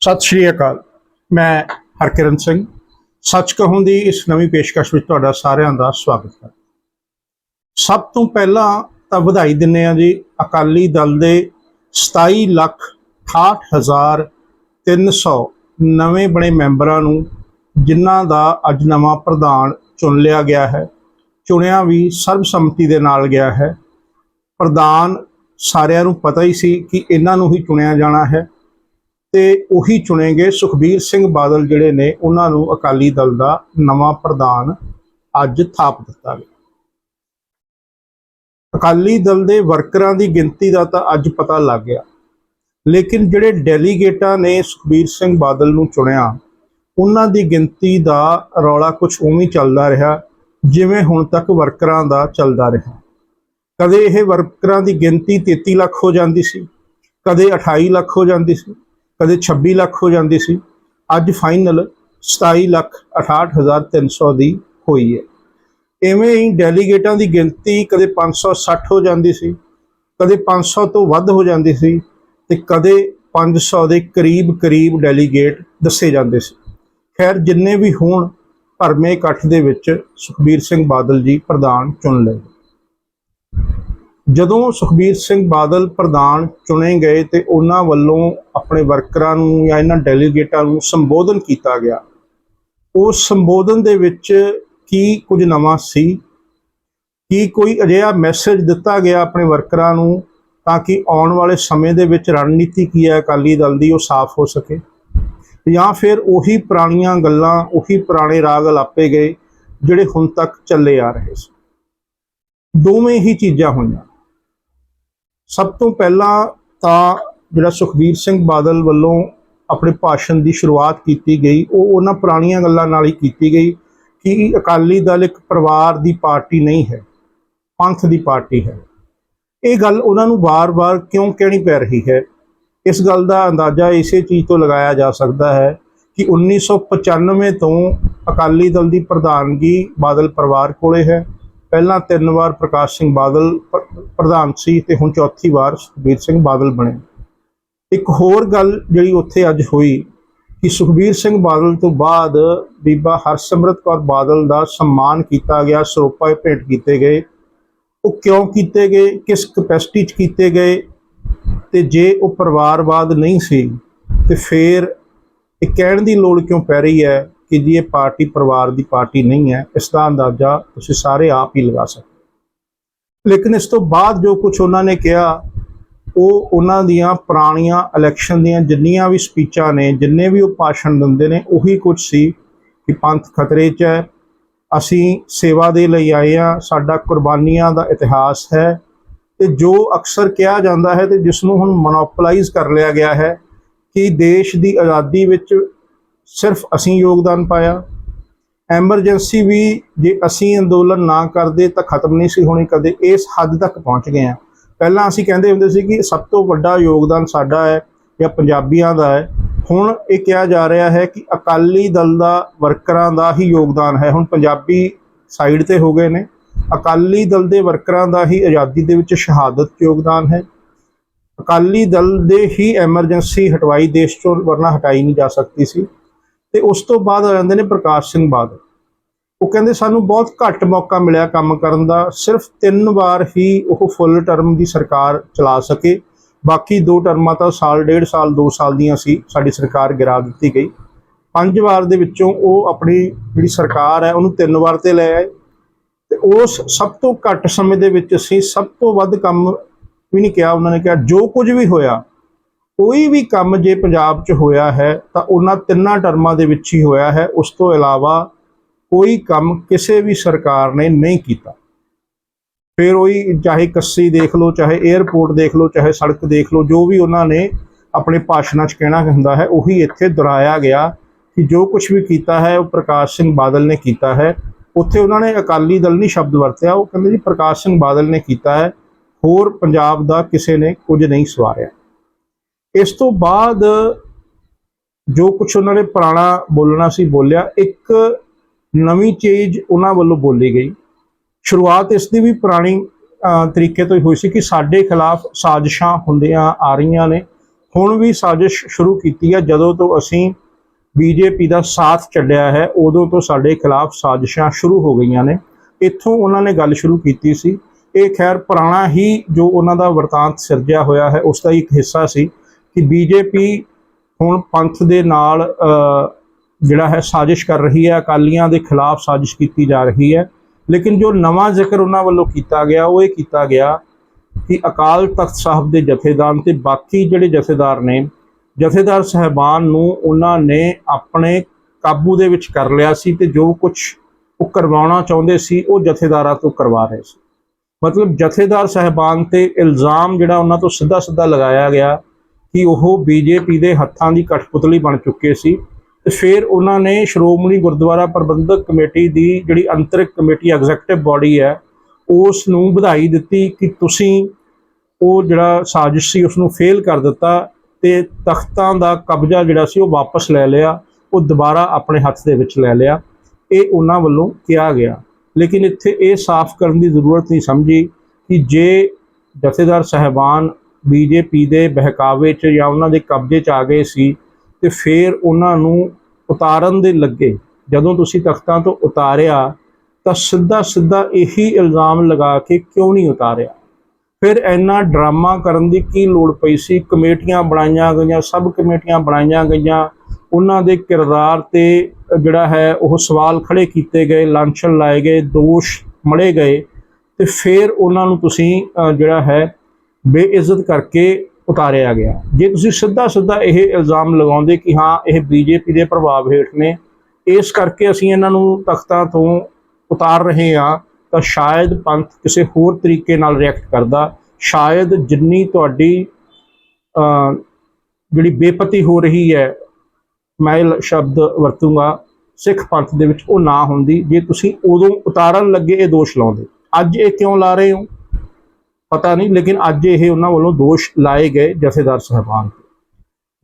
ਸਤਿ ਸ਼੍ਰੀ ਅਕਾਲ। ਮੈਂ ਹਰਕਿਰਨ ਸਿੰਘ। ਸੱਚ ਕਹੂੰ ਦੀ ਇਸ ਨਵੀਂ ਪੇਸ਼ਕਸ਼ ਵਿੱਚ ਤੁਹਾਡਾ ਸਾਰਿਆਂ ਦਾ ਸਵਾਗਤ ਹੈ। ਸਭ ਤੋਂ ਪਹਿਲਾਂ ਤਾਂ ਵਧਾਈ ਦਿੰਨੇ ਆ ਜੀ ਅਕਾਲੀ ਦਲ ਦੇ 27 ਲੱਖ 68300 ਨਵੇਂ ਬਣੇ ਮੈਂਬਰਾਂ ਨੂੰ, ਜਿਨ੍ਹਾਂ ਦਾ ਅੱਜ ਨਵਾਂ ਪ੍ਰਧਾਨ ਚੁਣ ਲਿਆ ਗਿਆ ਹੈ। ਚੁਣਿਆ ਵੀ ਸਰਬਸੰਮਤੀ ਦੇ ਨਾਲ ਗਿਆ ਹੈ। ਪ੍ਰਧਾਨ ਸਾਰਿਆਂ ਨੂੰ ਪਤਾ ਹੀ ਸੀ ਕਿ ਇਹਨਾਂ ਨੂੰ ਹੀ ਚੁਣਿਆ ਜਾਣਾ ਹੈ। ਤੇ ਉਹੀ ਚੁਣੇਗੇ ਸੁਖਬੀਰ ਸਿੰਘ ਬਾਦਲ ਜਿਹੜੇ ਨੇ, ਉਹਨਾਂ ਨੂੰ ਅਕਾਲੀ ਦਲ ਦਾ ਨਵਾਂ ਪ੍ਰਧਾਨ ਅੱਜ ਥਾਪ ਦਿੱਤਾ ਗਿਆ। ਅਕਾਲੀ ਦਲ ਦੇ ਵਰਕਰਾਂ ਦੀ ਗਿਣਤੀ ਦਾ ਤਾਂ ਅੱਜ ਪਤਾ ਲੱਗ ਗਿਆ। ਲੇਕਿਨ ਜਿਹੜੇ ਡੈਲੀਗੇਟਾਂ ਨੇ ਸੁਖਬੀਰ ਸਿੰਘ ਬਾਦਲ ਨੂੰ ਚੁਣਿਆ, ਉਹਨਾਂ ਦੀ ਗਿਣਤੀ ਦਾ ਰੌਲਾ ਕੁਝ ਉਵੇਂ ਚੱਲਦਾ ਰਿਹਾ ਜਿਵੇਂ ਹੁਣ ਤੱਕ ਵਰਕਰਾਂ ਦਾ ਚੱਲਦਾ ਰਿਹਾ। ਕਦੇ ਇਹ ਵਰਕਰਾਂ ਦੀ ਗਿਣਤੀ 33 ਲੱਖ ਹੋ ਜਾਂਦੀ ਸੀ, ਕਦੇ 28 ਲੱਖ ਹੋ ਜਾਂਦੀ ਸੀ ਕਦੇ 26 ਲੱਖ ਹੋ ਜਾਂਦੀ ਸੀ। ਅੱਜ ਫਾਈਨਲ 27 ਲੱਖ 68300 ਦੀ ਹੋਈ ਹੈ। ਐਵੇਂ ਹੀ ਡੈਲੀਗੇਟਾਂ ਦੀ ਗਿਣਤੀ ਕਦੇ 560 ਹੋ ਜਾਂਦੀ ਸੀ, ਕਦੇ 500 ਤੋਂ ਵੱਧ ਹੋ ਜਾਂਦੀ ਸੀ ਤੇ ਕਦੇ 500 ਦੇ ਕਰੀਬ ਕਰੀਬ ਡੈਲੀਗੇਟ ਦੱਸੇ ਜਾਂਦੇ ਸੀ। ਖੈਰ, ਜਿੰਨੇ ਵੀ ਹੋਣ, ਭਰਮੇ ਇਕੱਠ ਦੇ ਵਿੱਚ ਸੁਖਬੀਰ ਸਿੰਘ ਬਾਦਲ ਜੀ ਪ੍ਰਧਾਨ ਚੁਣ ਲਏ। ਜਦੋਂ ਸੁਖਬੀਰ ਸਿੰਘ ਬਾਦਲ ਪ੍ਰਧਾਨ ਚੁਣੇ ਗਏ ਤੇ ਉਹਨਾਂ ਵੱਲੋਂ ਆਪਣੇ ਵਰਕਰਾਂ ਨੂੰ ਜਾਂ ਇਹਨਾਂ ਡੈਲੀਗੇਟਾਂ ਨੂੰ ਸੰਬੋਧਨ ਕੀਤਾ ਗਿਆ। ਉਸ ਸੰਬੋਧਨ ਦੇ ਵਿੱਚ ਕੀ ਕੁਝ ਨਵਾਂ ਸੀ? ਕੀ ਕੋਈ ਅਜਿਹਾ ਮੈਸੇਜ ਦਿੱਤਾ ਗਿਆ ਆਪਣੇ ਵਰਕਰਾਂ ਨੂੰ ਤਾਂ ਕਿ ਆਉਣ ਵਾਲੇ ਸਮੇਂ ਦੇ ਵਿੱਚ ਰਣਨੀਤੀ ਕੀ ਹੈ, ਅਕਾਲੀ ਦਲ ਦੀ, ਉਹ ਸਾਫ਼ ਹੋ ਸਕੇ? ਜਾਂ ਫਿਰ ਉਹੀ ਪੁਰਾਣੀਆਂ ਗੱਲਾਂ, ਉਹੀ ਪੁਰਾਣੇ ਰਾਗ ਲਾਪੇ ਗਏ, ਜਿਹੜੇ ਹੁਣ ਤੱਕ ਚੱਲੇ ਆ ਰਹੇ ਸੀ। ਦੋਵੇਂ ਹੀ ਚੀਜ਼ਾਂ ਹੋਈਆਂ। ਸਭ ਤੋਂ ਪਹਿਲਾਂ ਤਾਂ ਜਿਹੜਾ ਸੁਖਬੀਰ ਸਿੰਘ ਬਾਦਲ ਵੱਲੋਂ ਆਪਣੇ ਭਾਸ਼ਣ ਦੀ ਸ਼ੁਰੂਆਤ ਕੀਤੀ ਗਈ, ਉਹ ਉਹਨਾਂ ਪੁਰਾਣੀਆਂ ਗੱਲਾਂ ਨਾਲ ਹੀ ਕੀਤੀ ਗਈ ਕਿ ਅਕਾਲੀ ਦਲ ਇੱਕ ਪਰਿਵਾਰ ਦੀ ਪਾਰਟੀ ਨਹੀਂ ਹੈ, ਪੰਥ ਦੀ ਪਾਰਟੀ ਹੈ। ਇਹ ਗੱਲ ਉਹਨਾਂ ਨੂੰ ਵਾਰ-ਵਾਰ ਕਿਉਂ ਕਹਿਣੀ ਪੈ ਰਹੀ ਹੈ? ਇਸ ਗੱਲ ਦਾ ਅੰਦਾਜ਼ਾ ਇਸੇ ਚੀਜ਼ ਤੋਂ ਲਗਾਇਆ ਜਾ ਸਕਦਾ ਹੈ ਕਿ 1995 ਤੋਂ ਅਕਾਲੀ ਦਲ ਦੀ ਪ੍ਰਧਾਨਗੀ ਬਾਦਲ ਪਰਿਵਾਰ ਕੋਲੇ ਹੈ। ਪਹਿਲਾਂ ਤਿੰਨ ਵਾਰ ਪ੍ਰਕਾਸ਼ ਸਿੰਘ ਬਾਦਲ ਪ੍ਰਧਾਨ ਸੀ ਤੇ ਹੁਣ ਚੌਥੀ ਵਾਰ ਸੁਖਬੀਰ ਸਿੰਘ ਬਾਦਲ ਬਣੇ। ਇੱਕ ਹੋਰ ਗੱਲ ਜਿਹੜੀ ਉੱਥੇ ਅੱਜ ਹੋਈ ਕਿ ਸੁਖਬੀਰ ਸਿੰਘ ਬਾਦਲ ਤੋਂ ਬਾਅਦ ਬੀਬਾ ਹਰਸਿਮਰਤ ਕੌਰ ਬਾਦਲ ਦਾ ਸਨਮਾਨ ਕੀਤਾ ਗਿਆ, ਸਰੋਪਾ ਭੇਟ ਕੀਤੇ ਗਏ। ਉਹ ਕਿਉਂ ਕੀਤੇ ਗਏ, ਕਿਸ ਕਪੈਸਿਟੀ 'ਚ ਕੀਤੇ ਗਏ ਤੇ ਜੇ ਉਹ ਪਰਿਵਾਰਵਾਦ ਨਹੀਂ ਸੀ ਤੇ ਫਿਰ ਇਹ ਕਹਿਣ ਦੀ ਲੋੜ ਕਿਉਂ ਪੈ ਰਹੀ ਹੈ ਕਿ ਜੀ ਇਹ ਪਾਰਟੀ ਪਰਿਵਾਰ ਦੀ ਪਾਰਟੀ ਨਹੀਂ ਹੈ, ਇਸ ਦਾ ਅੰਦਾਜ਼ਾ ਤੁਸੀਂ ਸਾਰੇ ਆਪ ਹੀ ਲਗਾ ਸਕਦੇ ਲੇਕਿਨ ਇਸ ਤੋਂ ਬਾਅਦ ਜੋ ਕੁਝ ਉਹਨਾਂ ਨੇ ਕਿਹਾ ਉਹ ਉਹਨਾਂ ਦੀਆਂ ਪੁਰਾਣੀਆਂ ਇਲੈਕਸ਼ਨ ਦੀਆਂ ਜਿੰਨੀਆਂ ਵੀ ਸਪੀਚਾਂ ਨੇ, ਜਿੰਨੇ ਵੀ ਉਹ ਭਾਸ਼ਣ ਦਿੰਦੇ ਨੇ, ਉਹੀ ਕੁਝ ਸੀ ਕਿ ਪੰਥ ਖਤਰੇ 'ਚ ਹੈ। ਅਸੀਂ ਸੇਵਾ ਦੇ ਲਈ ਆਏ ਆ ਸਾਡਾ ਕੁਰਬਾਨੀਆਂ ਦਾ ਇਤਿਹਾਸ ਹੈ ਤੇ ਜੋ ਅਕਸਰ ਕਿਹਾ ਜਾਂਦਾ ਹੈ ਤੇ ਜਿਸ ਨੂੰ ਹੁਣ ਮੋਨੋਪੋਲਾਈਜ਼ ਕਰ ਲਿਆ ਗਿਆ ਹੈ ਕਿ ਦੇਸ਼ ਦੀ ਆਜ਼ਾਦੀ ਵਿੱਚ ਸਿਰਫ ਅਸੀਂ ਯੋਗਦਾਨ ਪਾਇਆ। ਐਮਰਜੈਂਸੀ ਵੀ ਜੇ ਅਸੀਂ ਅੰਦੋਲਨ ਨਾ ਕਰਦੇ ਤਾਂ ਖਤਮ ਨਹੀਂ ਸੀ ਹੋਣੀ, ਕਦੇ ਇਸ ਹੱਦ ਤੱਕ ਪਹੁੰਚ ਗਏ ਆ ਪਹਿਲਾਂ ਅਸੀਂ ਕਹਿੰਦੇ ਹੁੰਦੇ ਸੀ ਕਿ ਸਭ ਤੋਂ ਵੱਡਾ ਯੋਗਦਾਨ ਸਾਡਾ ਹੈ ਜਾਂ ਪੰਜਾਬੀਆਂ ਦਾ ਹੈ। ਹੁਣ ਇਹ ਕਿਹਾ ਜਾ ਰਿਹਾ ਹੈ ਕਿ ਅਕਾਲੀ ਦਲ ਦਾ ਵਰਕਰਾਂ ਦਾ ਹੀ ਯੋਗਦਾਨ ਹੈ। ਹੁਣ ਪੰਜਾਬੀ ਸਾਈਡ ਤੇ ਹੋ ਗਏ ਨੇ। ਅਕਾਲੀ ਦਲ ਦੇ ਵਰਕਰਾਂ ਦਾ ਹੀ ਆਜ਼ਾਦੀ ਦੇ ਵਿੱਚ ਸ਼ਹਾਦਤ ਯੋਗਦਾਨ ਹੈ। ਅਕਾਲੀ ਦਲ ਦੇ ਹੀ ਐਮਰਜੈਂਸੀ ਹਟਵਾਈ ਦੇਸ਼ ਚੋਂ ਵਰਨਾ ਹਟਾਈ ਨਹੀਂ ਜਾ ਸਕਦੀ ਸੀ। ਤੇ ਉਸ ਤੋਂ ਬਾਅਦ ਆ ਜਾਂਦੇ ਨੇ ਪ੍ਰਕਾਸ਼ ਸਿੰਘ ਬਾਦਲ। ਉਹ ਕਹਿੰਦੇ ਸਾਨੂੰ ਬਹੁਤ ਘੱਟ ਮੌਕਾ ਮਿਲਿਆ ਕੰਮ ਕਰਨ ਦਾ, ਸਿਰਫ ਤਿੰਨ ਵਾਰ ਹੀ ਉਹ ਫੁੱਲ ਟਰਮ ਦੀ ਸਰਕਾਰ ਚਲਾ ਸਕੇ। ਬਾਕੀ ਦੋ ਟਰਮਾਂ ਤਾਂ ਸਾਲ, ਡੇਢ ਸਾਲ, ਦੋ ਸਾਲ ਦੀਆਂ ਸੀ, ਸਾਡੀ ਸਰਕਾਰ ਗਿਰਾ ਦਿੱਤੀ ਗਈ। ਪੰਜ ਵਾਰ ਦੇ ਵਿੱਚੋਂ ਉਹ ਆਪਣੀ ਜਿਹੜੀ ਸਰਕਾਰ ਹੈ, ਉਹਨੂੰ ਤਿੰਨ ਵਾਰ ਤੇ ਲੈ ਆਏ। ਤੇ ਉਸ ਸਭ ਤੋਂ ਘੱਟ ਸਮੇਂ ਦੇ ਵਿੱਚ ਅਸੀਂ ਸਭ ਤੋਂ ਵੱਧ ਕੰਮ ਵੀ ਨਹੀਂ ਕਿਹਾ, ਉਹਨਾਂ ਨੇ ਕਿਹਾ, ਜੋ ਕੁਝ ਵੀ ਹੋਇਆ, ਕੋਈ ਵੀ ਕੰਮ ਜੇ ਪੰਜਾਬ 'ਚ ਹੋਇਆ ਹੈ, ਤਾਂ ਉਹਨਾਂ ਤਿੰਨਾਂ ਟਰਮਾਂ ਦੇ ਵਿੱਚ ਹੀ ਹੋਇਆ ਹੈ। ਉਸ ਤੋਂ ਇਲਾਵਾ ਕੋਈ ਕੰਮ ਕਿਸੇ ਵੀ ਸਰਕਾਰ ਨੇ ਨਹੀਂ ਕੀਤਾ। ਫਿਰ ਉਹੀ ਚਾਹੇ ਕੱਸੀ ਦੇਖ ਲਓ, ਚਾਹੇ 에ਅਰਪੋਰਟ ਦੇਖ ਲਓ, ਚਾਹੇ ਸੜਕ ਦੇਖ ਲਓ, ਜੋ ਵੀ ਉਹਨਾਂ ਨੇ ਆਪਣੇ ਭਾਸ਼ਣਾਂ 'ਚ ਕਹਿਣਾ ਹੁੰਦਾ ਹੈ, ਉਹੀ ਇੱਥੇ ਦੁਹਰਾਇਆ ਗਿਆ ਕਿ ਜੋ ਕੁਝ ਵੀ ਕੀਤਾ ਹੈ, ਉਹ ਪ੍ਰਕਾਸ਼ ਸਿੰਘ ਬਾਦਲ ਨੇ ਕੀਤਾ ਹੈ। ਉੱਥੇ ਉਹਨਾਂ ਨੇ ਅਕਾਲੀ ਦਲ ਨਹੀਂ ਸ਼ਬਦ ਵਰਤਿਆ, ਉਹ ਕਹਿੰਦੇ ਜੀ ਪ੍ਰਕਾਸ਼ ਸਿੰਘ ਬਾਦਲ ਨੇ ਕੀਤਾ ਹੈ, ਹੋਰ ਪੰਜਾਬ ਦਾ ਕਿਸੇ ਨੇ ਕੁਝ ਨਹੀਂ ਸਵਾਰਿਆ। ਇਸ ਤੋਂ ਬਾਅਦ ਜੋ ਕੁਝ ਉਹਨਾਂ ਨੇ ਪੁਰਾਣਾ ਬੋਲਣਾ ਸੀ, ਬੋਲਿਆ, ਇੱਕ ਨਵੀਂ ਚੀਜ਼ ਉਹਨਾਂ ਵੱਲੋਂ ਬੋਲੀ ਗਈ। ਸ਼ੁਰੂਆਤ ਇਸ ਦੀ ਵੀ ਪੁਰਾਣੀ ਤਰੀਕੇ ਤੋਂ ਹੀ ਹੋਈ ਸੀ ਕਿ ਸਾਡੇ ਖਿਲਾਫ ਸਾਜ਼ਿਸ਼ਾਂ ਹੁੰਦੀਆਂ ਆ ਰਹੀਆਂ ਨੇ। ਹੁਣ ਵੀ ਸਾਜ਼ਿਸ਼ ਸ਼ੁਰੂ ਕੀਤੀ ਹੈ ਜਦੋਂ ਤੋਂ ਅਸੀਂ ਬੀਜੇਪੀ ਦਾ ਸਾਥ ਛੱਡਿਆ ਹੈ, ਉਦੋਂ ਤੋਂ ਸਾਡੇ ਖਿਲਾਫ ਸਾਜ਼ਿਸ਼ਾਂ ਸ਼ੁਰੂ ਹੋ ਗਈਆਂ ਨੇ। ਇੱਥੋਂ ਉਹਨਾਂ ਨੇ ਗੱਲ ਸ਼ੁਰੂ ਕੀਤੀ ਸੀ। ਇਹ ਖੈਰ ਪੁਰਾਣਾ ਹੀ ਜੋ ਉਹਨਾਂ ਦਾ ਵਰਤਾਂਤ ਸਿਰਜਿਆ ਹੋਇਆ ਹੈ, ਉਸ ਦਾ ਇੱਕ ਹਿੱਸਾ ਸੀ ਕਿ ਬੀਜੇਪੀ ਹੁਣ ਪੰਥ ਦੇ ਨਾਲ ਜਿਹੜਾ ਹੈ ਸਾਜ਼ਿਸ਼ ਕਰ ਰਹੀ ਹੈ, ਅਕਾਲੀਆਂ ਦੇ ਖਿਲਾਫ ਸਾਜ਼ਿਸ਼ ਕੀਤੀ ਜਾ ਰਹੀ ਹੈ। ਲੇਕਿਨ ਜੋ ਨਵਾਂ ਜ਼ਿਕਰ ਉਹਨਾਂ ਵੱਲੋਂ ਕੀਤਾ ਗਿਆ, ਉਹ ਇਹ ਕੀਤਾ ਗਿਆ ਕਿ ਅਕਾਲ ਤਖਤ ਸਾਹਿਬ ਦੇ ਜਥੇਦਾਰ ਤੇ ਬਾਕੀ ਜਿਹੜੇ ਜਥੇਦਾਰ ਨੇ, ਜਥੇਦਾਰ ਸਹਿਬਾਨ ਨੂੰ ਉਹਨਾਂ ਨੇ ਆਪਣੇ ਕਾਬੂ ਦੇ ਵਿੱਚ ਕਰ ਲਿਆ ਸੀ ਤੇ ਜੋ ਕੁਝ ਉਹ ਕਰਵਾਉਣਾ ਚਾਹੁੰਦੇ ਸੀ, ਉਹ ਜਥੇਦਾਰਾਂ ਤੋਂ ਕਰਵਾ ਰਹੇ ਸੀ। ਮਤਲਬ ਜਥੇਦਾਰ ਸਹਿਬਾਨ ਤੇ ਇਲਜ਼ਾਮ ਜਿਹੜਾ ਉਹਨਾਂ ਤੋਂ ਸਿੱਧਾ ਸਿੱਧਾ ਲਗਾਇਆ ਗਿਆ ਕਿ ਉਹ ਬੀਜੇਪੀ ਦੇ ਹੱਥਾਂ ਦੀ ਕਠਪੁਤਲੀ ਬਣ ਚੁੱਕੇ ਸੀ। ਤੇ ਫਿਰ ਉਹਨਾਂ ਨੇ ਸ਼੍ਰੋਮਣੀ ਗੁਰਦੁਆਰਾ ਪ੍ਰਬੰਧਕ ਕਮੇਟੀ ਦੀ ਜਿਹੜੀ ਅੰਤਰਿਕ ਕਮੇਟੀ ਐਗਜ਼ੈਕਟਿਵ ਬਾਡੀ ਹੈ, ਉਸ ਨੂੰ ਵਧਾਈ ਦਿੱਤੀ ਕਿ ਤੁਸੀਂ ਉਹ ਜਿਹੜਾ ਸਾਜ਼ਿਸ਼ ਸੀ ਉਸ ਨੂੰ ਫੇਲ ਕਰ ਦਿੱਤਾ ਤੇ ਤਖਤਾਂ ਦਾ ਕਬਜ਼ਾ ਜਿਹੜਾ ਸੀ ਉਹ ਵਾਪਸ ਲੈ ਲਿਆ, ਉਹ ਦੁਬਾਰਾ ਆਪਣੇ ਹੱਥ ਦੇ ਵਿੱਚ ਲੈ ਲਿਆ। ਇਹ ਉਹਨਾਂ ਵੱਲੋਂ ਕਿਹਾ ਗਿਆ। ਲੇਕਿਨ ਇੱਥੇ ਇਹ ਸਾਫ਼ ਕਰਨ ਦੀ ਜ਼ਰੂਰਤ ਨਹੀਂ ਸਮਝੀ ਕਿ ਜੇ ਜਥੇਦਾਰ ਸਹਿਬਾਨ ਬੀਜੇਪੀ ਦੇ ਬਹਿਕਾਵੇ 'ਚ ਜਾਂ ਉਹਨਾਂ ਦੇ ਕਬਜ਼ੇ 'ਚ ਆ ਗਏ ਸੀ ਤੇ ਫਿਰ ਉਹਨਾਂ ਨੂੰ ਉਤਾਰਨ ਦੇ ਲੱਗੇ। ਜਦੋਂ ਤੁਸੀਂ ਤਖਤਾਂ ਤੋਂ ਉਤਾਰਿਆ, ਤਾਂ ਸਿੱਧਾ ਸਿੱਧਾ ਇਹੀ ਇਲਜ਼ਾਮ ਲਗਾ ਕੇ ਕਿਉਂ ਨਹੀਂ ਉਤਾਰਿਆ? ਫਿਰ ਇੰਨਾ ਡਰਾਮਾ ਕਰਨ ਦੀ ਕੀ ਲੋੜ ਪਈ ਸੀ? ਕਮੇਟੀਆਂ ਬਣਾਈਆਂ ਗਈਆਂ ਸਬ ਕਮੇਟੀਆਂ ਬਣਾਈਆਂ ਗਈਆਂ। ਉਹਨਾਂ ਦੇ ਕਿਰਦਾਰ ਤੇ ਜਿਹੜਾ ਹੈ, ਉਹ ਸਵਾਲ ਖੜੇ ਕੀਤੇ ਗਏ ਲਾਂਛਨ ਲਾਏ ਗਏ, ਦੋਸ਼ ਮੜੇ ਗਏ। ਤੇ ਫਿਰ ਉਹਨਾਂ ਨੂੰ ਤੁਸੀਂ ਜਿਹੜਾ ਹੈ, ਬੇਇੱਜ਼ਤ ਕਰਕੇ ਉਤਾਰਿਆ ਗਿਆ। ਜੇ ਤੁਸੀਂ ਸਿੱਧਾ ਸਿੱਧਾ ਇਹ ਇਲਜ਼ਾਮ ਲਗਾਉਂਦੇ ਕਿ ਹਾਂ, ਇਹ ਬੀਜੇਪੀ ਦੇ ਪ੍ਰਭਾਵ ਹੇਠ ਨੇ, ਇਸ ਕਰਕੇ ਅਸੀਂ ਇਹਨਾਂ ਨੂੰ ਤਖਤਾਂ ਤੋਂ ਉਤਾਰ ਰਹੇ ਹਾਂ, ਤਾਂ ਸ਼ਾਇਦ ਪੰਥ ਕਿਸੇ ਹੋਰ ਤਰੀਕੇ ਨਾਲ ਰਿਐਕਟ ਕਰਦਾ। ਸ਼ਾਇਦ ਜਿੰਨੀ ਤੁਹਾਡੀ ਜਿਹੜੀ ਬੇਪਤੀ ਹੋ ਰਹੀ ਹੈ ਮੈਂ ਸ਼ਬਦ ਵਰਤੂੰਗਾ, ਸਿੱਖ ਪੰਥ ਦੇ ਵਿੱਚ ਉਹ ਨਾ ਹੁੰਦੀ। ਜੇ ਤੁਸੀਂ ਉਦੋਂ ਉਤਾਰਨ ਲੱਗੇ, ਇਹ ਦੋਸ਼ ਲਾਉਂਦੇ। ਅੱਜ ਇਹ ਕਿਉਂ ਲਾ ਰਹੇ ਹੋ? ਪਤਾ ਨਹੀਂ, ਲੇਕਿਨ ਅੱਜ ਇਹ ਉਹਨਾਂ ਵੱਲੋਂ ਦੋਸ਼ ਲਾਏ ਗਏ ਜਥੇਦਾਰ ਸਾਹਿਬਾਨ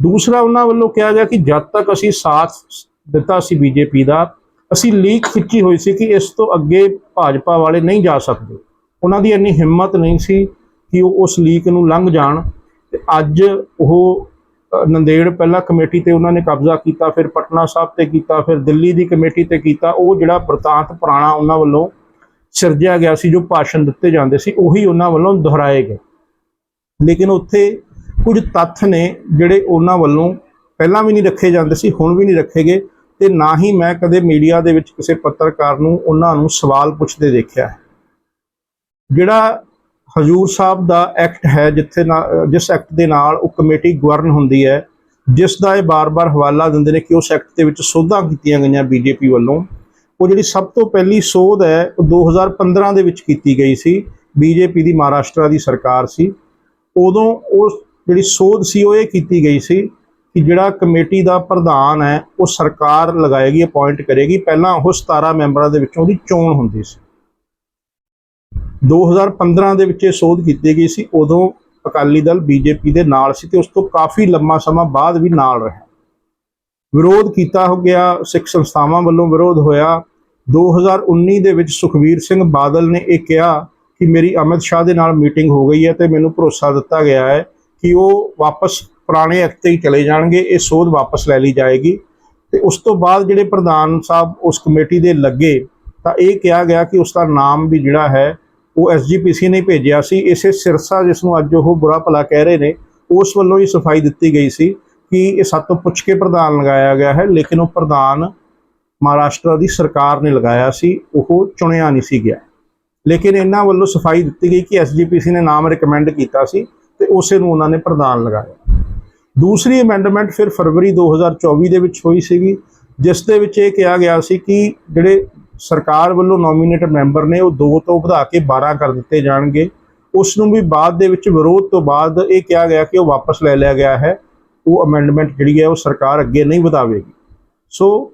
ਦੂਸਰਾ ਉਹਨਾਂ ਵੱਲੋਂ ਕਿਹਾ ਗਿਆ ਕਿ ਜਦ ਤੱਕ ਅਸੀਂ ਸਾਥ ਦਿੱਤਾ ਸੀ ਬੀਜੇਪੀ ਦਾ, ਅਸੀਂ ਲੀਕ ਖਿੱਚੀ ਹੋਈ ਸੀ ਕਿ ਇਸ ਤੋਂ ਅੱਗੇ ਭਾਜਪਾ ਵਾਲੇ ਨਹੀਂ ਜਾ ਸਕਦੇ। ਉਹਨਾਂ ਦੀ ਇੰਨੀ ਹਿੰਮਤ ਨਹੀਂ ਸੀ ਕਿ ਉਹ ਉਸ ਲੀਕ ਨੂੰ ਲੰਘ ਜਾਣ। ਤੇ ਅੱਜ ਉਹ ਨੰਦੇੜ ਪਹਿਲਾਂ ਕਮੇਟੀ ਤੇ ਉਹਨਾਂ ਨੇ ਕਬਜ਼ਾ ਕੀਤਾ, ਫਿਰ ਪਟਨਾ ਸਾਹਿਬ ਤੇ ਕੀਤਾ, ਫਿਰ ਦਿੱਲੀ ਦੀ ਕਮੇਟੀ ਤੇ ਕੀਤਾ। ਉਹ ਜਿਹੜਾ ਬਰਤਾਂਤ ਪੁਰਾਣਾ ਉਹਨਾਂ ਵੱਲੋਂ ਸਿਰਜਿਆ ਗਿਆ ਸੀ, ਜੋ ਭਾਸ਼ਣ ਦਿੱਤੇ ਜਾਂਦੇ ਸੀ, ਉਹੀ ਉਹਨਾਂ ਵੱਲੋਂ ਦੁਹਰਾਏ ਗਏ। ਲੇਕਿਨ ਉੱਥੇ ਕੁਝ ਤੱਥ ਨੇ ਜਿਹੜੇ ਉਹਨਾਂ ਵੱਲੋਂ ਪਹਿਲਾਂ ਵੀ ਨਹੀਂ ਰੱਖੇ ਜਾਂਦੇ ਸੀ, ਹੁਣ ਵੀ ਨਹੀਂ ਰੱਖੇ ਗਏ ਤੇ ਨਾ ਹੀ ਮੈਂ ਕਦੇ ਮੀਡੀਆ ਦੇ ਵਿੱਚ ਕਿਸੇ ਪੱਤਰਕਾਰ ਨੂੰ, ਉਹਨਾਂ ਨੂੰ ਸਵਾਲ ਪੁੱਛਦੇ ਦੇਖਿਆ ਹੈ। ਜਿਹੜਾ ਹਜੂਰ ਸਾਹਿਬ ਦਾ ਐਕਟ ਹੈ, ਜਿੱਥੇ ਨਾ- ਜਿਸ ਐਕਟ ਦੇ ਨਾਲ ਉਹ ਕਮੇਟੀ ਗਵਰਨ ਹੁੰਦੀ ਹੈ, ਜਿਸ ਦਾ ਇਹ ਬਾਰ-ਬਾਰ ਹਵਾਲਾ ਦਿੰਦੇ ਨੇ ਕਿ ਉਸ ਐਕਟ ਦੇ ਵਿੱਚ ਸੋਧਾਂ ਕੀਤੀਆਂ ਗਈਆਂ ਬੀਜੇਪੀ ਵੱਲੋਂ ਉਹ ਜਿਹੜੀ ਸਭ ਤੋਂ ਪਹਿਲੀ ਸੋਧ ਹੈ, ਉਹ 2015 ਦੇ ਵਿੱਚ ਕੀਤੀ ਗਈ ਸੀ। ਬੀਜੇਪੀ ਦੀ ਮਹਾਰਾਸ਼ਟਰ ਦੀ ਸਰਕਾਰ ਸੀ। ਉਦੋਂ ਉਹ ਜਿਹੜੀ ਸੋਧ ਸੀ, ਉਹ ਇਹ ਕੀਤੀ ਗਈ ਸੀ ਕਿ ਜਿਹੜਾ ਕਮੇਟੀ ਦਾ ਪ੍ਰਧਾਨ ਹੈ, ਉਹ ਸਰਕਾਰ ਲਗਾਏਗੀ, ਅਪਾਇੰਟ ਕਰੇਗੀ। ਪਹਿਲਾਂ ਉਹ 17 ਮੈਂਬਰਾਂ ਦੇ ਵਿੱਚੋਂ ਉਹਦੀ ਚੋਣ ਹੁੰਦੀ ਸੀ। 2015 ਦੇ ਵਿੱਚ ਇਹ ਸੋਧ ਕੀਤੀ ਗਈ ਸੀ। ਉਦੋਂ ਅਕਾਲੀ ਦਲ ਬੀਜੇਪੀ ਦੇ ਨਾਲ ਸੀ ਤੇ ਉਸ ਤੋਂ ਕਾਫੀ ਲੰਮਾ ਸਮਾਂ ਬਾਅਦ ਵੀ ਨਾਲ ਰਿਹਾ। ਵਿਰੋਧ ਕੀਤਾ ਹੋ ਗਿਆ, ਸਿੱਖ ਸੰਸਥਾਵਾਂ ਵੱਲੋਂ ਵਿਰੋਧ ਹੋਇਆ। 2019 ਦੇ ਵਿੱਚ ਸੁਖਵੀਰ ਸਿੰਘ ਬਾਦਲ ਨੇ ਇਹ ਕਿਹਾ ਕਿ ਮੇਰੀ ਅਮਿਤ ਸ਼ਾਹ ਦੇ ਨਾਲ ਮੀਟਿੰਗ ਹੋ ਗਈ ਹੈ ਤੇ ਮੈਨੂੰ ਭਰੋਸਾ ਦਿੱਤਾ ਗਿਆ ਹੈ ਕਿ ਉਹ ਵਾਪਸ ਪੁਰਾਣੇ ਐਕਟ ਤੇ ਹੀ ਚਲੇ ਜਾਣਗੇ, ਇਹ ਸੋਧ ਵਾਪਸ ਲੈ ਲਈ ਜਾਏਗੀ। ਤੇ ਉਸ ਤੋਂ ਬਾਅਦ ਜਿਹੜੇ ਪ੍ਰਧਾਨ ਸਾਹਿਬ ਉਸ ਕਮੇਟੀ ਦੇ ਲੱਗੇ, ਤਾਂ ਇਹ ਕਿਹਾ ਗਿਆ ਕਿ ਉਸ ਦਾ ਨਾਮ ਵੀ ਜਿਹੜਾ ਹੈ, ਉਹ ਐਸਜੀਪੀਸੀ ਨੇ ਭੇਜਿਆ ਸੀ। ਇਸੇ ਸਿਰਸਾ ਜਿਸ ਨੂੰ ਅੱਜ ਉਹ ਬੁਰਾ ਭਲਾ ਕਹਿ ਰਹੇ ਨੇ, ਉਸ ਵੱਲੋਂ ਹੀ ਸਫ਼ਾਈ ਦਿੱਤੀ ਗਈ ਸੀ ਕਿ ਇਹ ਸਾਤੋਂ ਪੁੱਛ ਕੇ ਪ੍ਰਧਾਨ ਲਗਾਇਆ ਗਿਆ ਹੈ, ਲੇਕਿਨ ਉਹ ਪ੍ਰਧਾਨ ਮਹਾਰਾਸ਼ਟਰ ਦੀ ਸਰਕਾਰ ਨੇ ਲਗਾਇਆ ਸੀ, ਉਹ ਚੁਣਿਆ ਨਹੀਂ ਸੀ ਗਿਆ। ਲੇਕਿਨ ਇਹਨਾਂ ਵੱਲੋਂ ਸਫ਼ਾਈ ਦਿੱਤੀ ਗਈ ਕਿ ਐਸਜੀਪੀਸੀ ਨੇ ਨਾਮ ਰეკਮੈਂਡ ਕੀਤਾ ਸੀ ਤੇ ਉਸੇ ਨੂੰ ਉਹਨਾਂ ਨੇ ਪ੍ਰਧਾਨ ਲਗਾਇਆ। ਦੂਸਰੀ ਅਮੈਂਡਮੈਂਟ ਫਿਰ ਫਰਵਰੀ 2024 ਦੇ ਵਿੱਚ ਹੋਈ ਸੀਗੀ, ਜਿਸ ਦੇ ਵਿੱਚ ਇਹ ਕਿਹਾ ਗਿਆ ਸੀ ਕਿ ਜਿਹੜੇ ਸਰਕਾਰ ਵੱਲੋਂ ਨੋਮੀਨੇਟਡ ਮੈਂਬਰ ਨੇ, ਉਹ ਦੋ ਤੋਂ ਵਧਾ ਕੇ 12 ਕਰ ਦਿੱਤੇ ਜਾਣਗੇ। ਉਸ ਨੂੰ ਵੀ ਬਾਅਦ ਦੇ ਵਿੱਚ ਵਿਰੋਧ ਤੋਂ ਬਾਅਦ ਇਹ ਕਿਹਾ ਗਿਆ ਕਿ ਉਹ ਵਾਪਸ ਲੈ ਲਿਆ ਗਿਆ ਹੈ। ਉਹ ਅਮੈਂਡਮੈਂਟ ਜਿਹੜੀ ਹੈ, ਉਹ ਸਰਕਾਰ ਅੱਗੇ ਨਹੀਂ ਵਧਾਵੇਗੀ। ਸੋ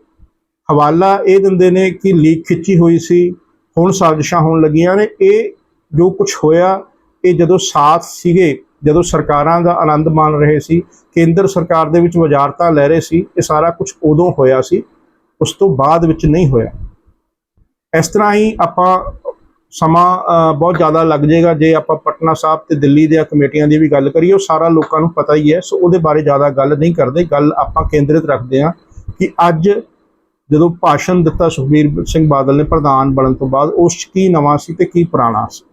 ਹਵਾਲਾ ਇਹ ਦਿੰਦੇ ਨੇ ਕਿ ਲੀਕ ਖਿੱਚੀ ਹੋਈ ਸੀ, ਹੁਣ ਸਾਜ਼ਿਸ਼ਾਂ ਹੋਣ ਲੱਗੀਆਂ ਨੇ। ਇਹ ਜੋ ਕੁਝ ਹੋਇਆ, ਇਹ ਜਦੋਂ ਸਾਥ ਸੀਗੇ, ਜਦੋਂ ਸਰਕਾਰਾਂ ਦਾ ਆਨੰਦ ਮਾਣ ਰਹੇ ਸੀ, ਕੇਂਦਰ ਸਰਕਾਰ ਦੇ ਵਿੱਚ ਵਜ਼ਾਰਤਾ ਲੈ ਰਹੇ ਸੀ, ਇਹ ਸਾਰਾ ਕੁਝ ਉਦੋਂ ਹੋਇਆ ਸੀ, ਉਸ ਤੋਂ ਬਾਅਦ ਵਿੱਚ ਨਹੀਂ ਹੋਇਆ। ਇਸ ਤਰ੍ਹਾਂ ਹੀ ਆਪਾਂ, ਸਮਾਂ ਬਹੁਤ ਜ਼ਿਆਦਾ ਲੱਗ ਜਾਏਗਾ ਜੇ ਆਪਾਂ ਪਟਨਾ ਸਾਹਿਬ ਤੇ ਦਿੱਲੀ ਦੀਆਂ ਕਮੇਟੀਆਂ ਦੀ ਵੀ ਗੱਲ ਕਰੀਏ, ਉਹ ਸਾਰਾ ਲੋਕਾਂ ਨੂੰ ਪਤਾ ਹੀ ਹੈ, ਸੋ ਉਹਦੇ ਬਾਰੇ ਜ਼ਿਆਦਾ ਗੱਲ ਨਹੀਂ ਕਰਦੇ। ਗੱਲ ਆਪਾਂ ਕੇਂਦਰਿਤ ਰੱਖਦੇ ਹਾਂ ਕਿ ਅੱਜ ਜਦੋਂ ਭਾਸ਼ਣ ਦਿੱਤਾ ਸੁਖਬੀਰ ਸਿੰਘ ਬਾਦਲ ਨੇ ਪ੍ਰਧਾਨ ਬਣਨ ਤੋਂ ਬਾਅਦ ਉਸ 'ਚ ਕੀ ਨਵਾਂ ਸੀ ਤੇ ਕੀ ਪੁਰਾਣਾ ਸੀ?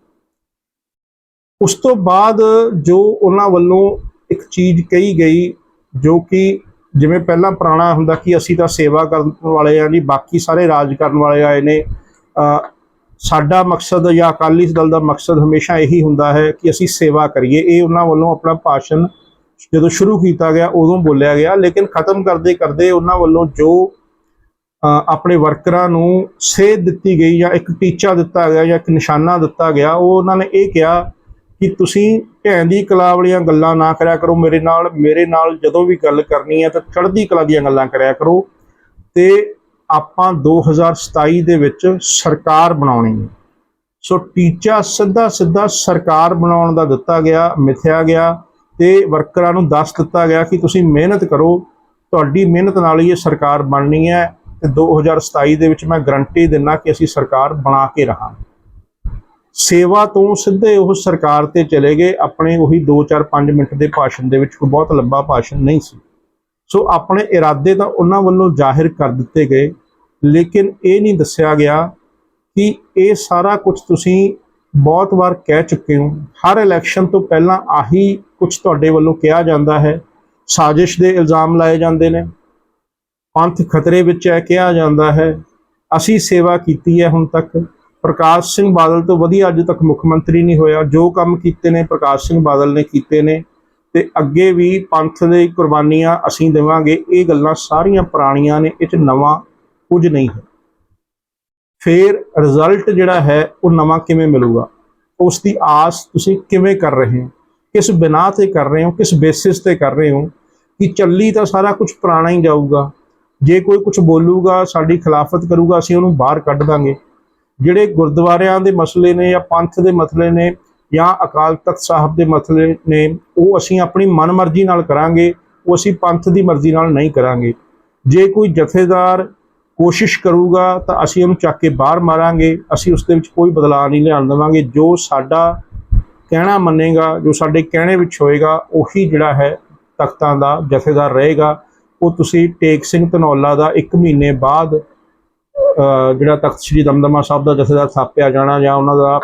ਉਸ ਤੋਂ ਬਾਅਦ ਜੋ ਉਹਨਾਂ ਵੱਲੋਂ ਇੱਕ ਚੀਜ਼ ਕਹੀ ਗਈ ਜੋ ਕਿ ਜਿਵੇਂ ਪਹਿਲਾਂ ਪੁਰਾਣਾ ਹੁੰਦਾ ਕਿ ਅਸੀਂ ਤਾਂ ਸੇਵਾ ਕਰਨ ਵਾਲੇ ਆ ਜੀ ਬਾਕੀ ਸਾਰੇ ਰਾਜ ਕਰਨ ਵਾਲੇ ਆਏ ਨੇ ਅ, ਸਾਡਾ ਮਕਸਦ ਜਾਂ ਅਕਾਲੀ ਦਲ ਦਾ ਮਕਸਦ ਹਮੇਸ਼ਾ ਇਹੀ ਹੁੰਦਾ ਹੈ ਕਿ ਅਸੀਂ ਸੇਵਾ ਕਰੀਏ। ਇਹ ਉਹਨਾਂ ਵੱਲੋਂ ਆਪਣਾ ਭਾਸ਼ਣ ਜਦੋਂ ਸ਼ੁਰੂ ਕੀਤਾ ਗਿਆ ਉਦੋਂ ਬੋਲਿਆ ਗਿਆ ਲੇਕਿਨ ਖਤਮ ਕਰਦੇ ਕਰਦੇ ਉਹਨਾਂ ਵੱਲੋਂ ਜੋ ਆਪਣੇ ਵਰਕਰਾਂ ਨੂੰ ਸੇਧ ਦਿੱਤੀ ਗਈ ਜਾਂ ਇੱਕ ਟੀਚਾ ਦਿੱਤਾ ਗਿਆ ਜਾਂ ਇੱਕ ਨਿਸ਼ਾਨਾ ਦਿੱਤਾ ਗਿਆ, ਉਹ ਉਹਨਾਂ ਨੇ ਇਹ ਕਿਹਾ ਕਿ ਤੁਸੀਂ ਭੈਣ ਦੀ ਕਲਾ ਵਾਲੀਆਂ ਗੱਲਾਂ ਨਾ ਕਰਿਆ ਕਰੋ, ਮੇਰੇ ਨਾਲ ਮੇਰੇ ਨਾਲ ਜਦੋਂ ਵੀ ਗੱਲ ਕਰਨੀ ਹੈ ਤਾਂ ਚੜ੍ਹਦੀ ਕਲਾ ਦੀਆਂ ਗੱਲਾਂ ਕਰਿਆ ਕਰੋ ਤੇ ਆਪਾਂ 2027 ਦੇ ਵਿੱਚ ਸਰਕਾਰ ਬਣਾਉਣੀ ਹੈ। ਸੋ ਟੀਚਾ ਸਿੱਧਾ ਸਿੱਧਾ ਸਰਕਾਰ ਬਣਾਉਣ ਦਾ ਦਿੱਤਾ ਗਿਆ, ਮਿਥਿਆ ਗਿਆ ਤੇ ਵਰਕਰਾਂ ਨੂੰ ਦੱਸ ਦਿੱਤਾ ਗਿਆ ਕਿ ਤੁਸੀਂ ਮਿਹਨਤ ਕਰੋ, ਤੁਹਾਡੀ ਮਿਹਨਤ ਨਾਲ ਹੀ ਇਹ ਸਰਕਾਰ ਬਣਨੀ ਹੈ। ਤੇ 2027 ਦੇ ਵਿੱਚ ਮੈਂ ਗਰੰਟੀ ਦਿੰਦਾ ਕਿ ਅਸੀਂ ਸਰਕਾਰ ਬਣਾ ਕੇ ਰਹਾਂਗੇ ਸੇਵਾ ਤੋਂ ਸਿੱਧੇ ਉਹ ਸਰਕਾਰ ਤੇ ਚਲੇ ਗਏ, ਆਪਣੇ ਉਹੀ 2-4-5 ਮਿੰਟ ਦੇ ਭਾਸ਼ਣ ਦੇ ਵਿੱਚ ਕੋਈ ਬਹੁਤ ਲੰਬਾ ਭਾਸ਼ਣ ਨਹੀਂ ਸੀ। ਸੋ ਆਪਣੇ ਇਰਾਦੇ ਤਾਂ ਉਹਨਾਂ ਵੱਲੋਂ ਜ਼ਾਹਿਰ ਕਰ ਦਿੱਤੇ ਗਏ, ਲੇਕਿਨ ਇਹ ਨਹੀਂ ਦੱਸਿਆ ਗਿਆ ਕਿ ਇਹ ਸਾਰਾ ਕੁਝ ਤੁਸੀਂ ਬਹੁਤ ਵਾਰ ਕਹਿ ਚੁੱਕੇ ਹੋ। ਹਰ ਇਲੈਕਸ਼ਨ ਤੋਂ ਪਹਿਲਾਂ ਆਹੀ ਕੁਝ ਤੁਹਾਡੇ ਵੱਲੋਂ ਕਿਹਾ ਜਾਂਦਾ ਹੈ। ਸਾਜ਼ਿਸ਼ ਦੇ ਇਲਜ਼ਾਮ ਲਾਏ ਜਾਂਦੇ ਨੇ। ਪੰਥ ਖਤਰੇ ਵਿੱਚ ਹੈ ਕਿਹਾ ਜਾਂਦਾ ਹੈ, ਅਸੀਂ ਸੇਵਾ ਕੀਤੀ ਹੈ ਹੁਣ ਤੱਕ। ਪ੍ਰਕਾਸ਼ ਸਿੰਘ ਬਾਦਲ ਤੋਂ ਵਧੀਆ ਅੱਜ ਤੱਕ ਮੁੱਖ ਮੰਤਰੀ ਨਹੀਂ ਹੋਇਆ। ਜੋ ਕੰਮ ਕੀਤੇ ਨੇ ਪ੍ਰਕਾਸ਼ ਸਿੰਘ ਬਾਦਲ ਨੇ ਕੀਤੇ ਨੇ ਤੇ ਅੱਗੇ ਵੀ ਪੰਥ ਦੇ ਕੁਰਬਾਨੀਆਂ ਅਸੀਂ ਦੇਵਾਂਗੇ। ਇਹ ਗੱਲਾਂ ਸਾਰੀਆਂ ਪੁਰਾਣੀਆਂ ਨੇ, ਇਹ 'ਚ ਨਵਾਂ ਕੁਝ ਨਹੀਂ ਹੈ। ਫਿਰ ਰਿਜ਼ਲਟ ਜਿਹੜਾ ਹੈ, ਉਹ ਨਵਾਂ ਕਿਵੇਂ ਮਿਲੂਗਾ? ਉਸ ਦੀ ਆਸ ਤੁਸੀਂ ਕਿਵੇਂ ਕਰ ਰਹੇ ਹੋ? ਕਿਸ ਬਿਨਾ ਤੇ ਕਰ ਰਹੇ ਹੋ? ਕਿਸ ਬੇਸਿਸ ਤੇ ਕਰ ਰਹੇ ਹੋ? ਕਿ ਚੱਲੀ ਤਾਂ ਸਾਰਾ ਕੁਝ ਪੁਰਾਣਾ ਹੀ ਜਾਊਗਾ। ਜੇ ਕੋਈ ਕੁਝ ਬੋਲੂਗਾ, ਸਾਡੀ ਖਿਲਾਫਤ ਕਰੂਗਾ, ਅਸੀਂ ਉਹਨੂੰ ਬਾਹਰ ਕੱਢ ਦਾਂਗੇ। ਜਿਹੜੇ ਗੁਰਦੁਆਰਿਆਂ ਦੇ ਮਸਲੇ ਨੇ ਜਾਂ ਪੰਥ ਦੇ ਮਸਲੇ ਨੇ ਜਾਂ ਅਕਾਲ ਤਖਤ ਸਾਹਿਬ ਦੇ ਮਸਲੇ ਨੇ, ਉਹ ਅਸੀਂ ਆਪਣੀ ਮਨਮਰਜ਼ੀ ਨਾਲ ਕਰਾਂਗੇ, ਉਹ ਅਸੀਂ ਪੰਥ ਦੀ ਮਰਜ਼ੀ ਨਾਲ ਨਹੀਂ ਕਰਾਂਗੇ। ਜੇ ਕੋਈ ਜਥੇਦਾਰ ਕੋਸ਼ਿਸ਼ ਕਰੂਗਾ, ਤਾਂ ਅਸੀਂ ਉਹਨੂੰ ਚੱਕ ਕੇ ਬਾਹਰ ਮਾਰਾਂਗੇ, ਅਸੀਂ ਉਸ ਦੇ ਵਿੱਚ ਕੋਈ ਬਦਲਾਅ ਨਹੀਂ ਲਿਆਉਣ ਦੇਵਾਂਗੇ। ਜੋ ਸਾਡਾ ਕਹਿਣਾ ਮੰਨੇਗਾ, ਜੋ ਸਾਡੇ ਕਹਿਣੇ ਵਿੱਚ ਹੋਏਗਾ, ਉਹੀ ਜਿਹੜਾ ਹੈ ਤਖਤਾਂ ਦਾ ਜਥੇਦਾਰ ਰਹੇਗਾ। ਉਹ ਤੁਸੀਂ ਟੇਕ ਸਿੰਘ ਧਨੌਲਾ ਦਾ 1 ਮਹੀਨੇ ਬਾਅਦ ਜਿਹੜਾ ਤਖਤ ਸ੍ਰੀ ਦਮਦਮਾ ਸਾਹਿਬ ਦਾ ਜਥੇਦਾਰ ਥਾਪਿਆ ਜਾਣਾ ਜਾਂ ਉਹਨਾਂ ਦਾ